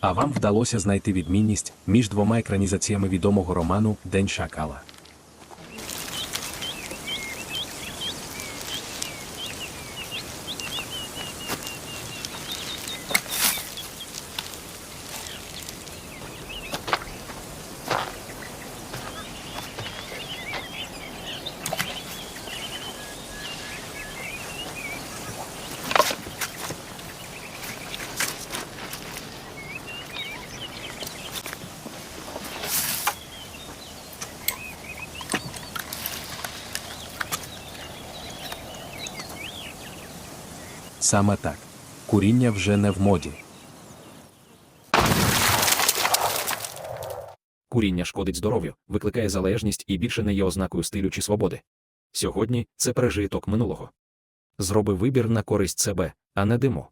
А вам вдалося знайти відмінність між двома екранізаціями відомого роману День Шакала. Саме так. Куріння вже не в моді. Куріння шкодить здоров'ю, викликає залежність і більше не є ознакою стилю чи свободи. Сьогодні це пережиток минулого. Зроби вибір на користь себе, а не диму.